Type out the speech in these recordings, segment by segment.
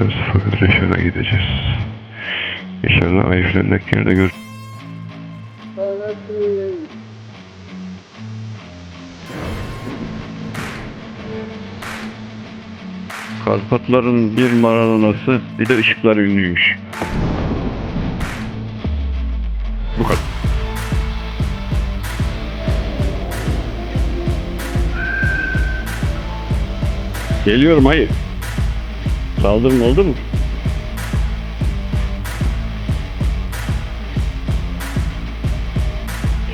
Evet, fakat reşona gideceğiz. İnşallah Eyfel'deki yerde gör... Karpatların bir maradonası bir de ışıklar ünlüymüş. Bu kadar. Geliyorum hayır. Saldırın oldu mu?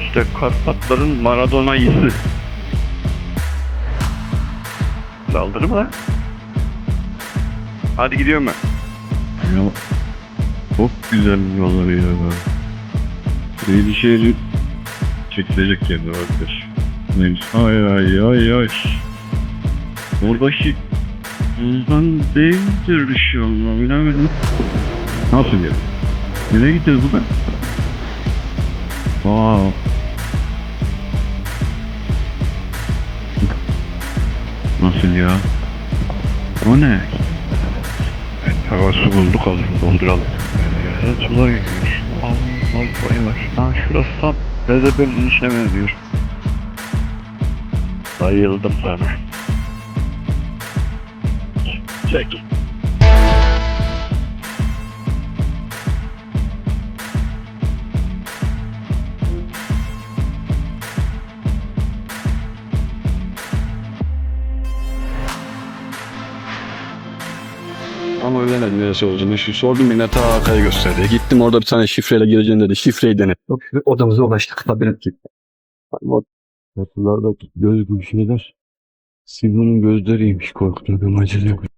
İşte Karpatların Maradona'yısı. Saldırı mı lan? Hadi gidiyorum ben. Ya çok güzel yolları ya. Beylikşehir'i çekilecek kendine arkadaş. Neymiş? Ay ay ay ay. Oradaki Bundan değildir bir şey bilemedim. Nasıl ya? Nereye gideceğiz bu ben? Wow. Nasıl ya? O ne? Evet, hava su bulduk aldım donduralım. Evet, sular geliyor. Allah Allah var. Ha şurası tam Rezebel'in içine benziyor. Bayıldım sana. Çek. Ama öğrenemedim neresi olduğunu. Şu sordum yine ta arkaya gösterdi. Gittim orada bir tane şifreyle gireceğim dedi. Şifreyi denet. Yok odamıza ulaştık labirent gibi. Kapılarda göz gibi şeyler. Simon'un gözleriymiş korktuğum acılıyor.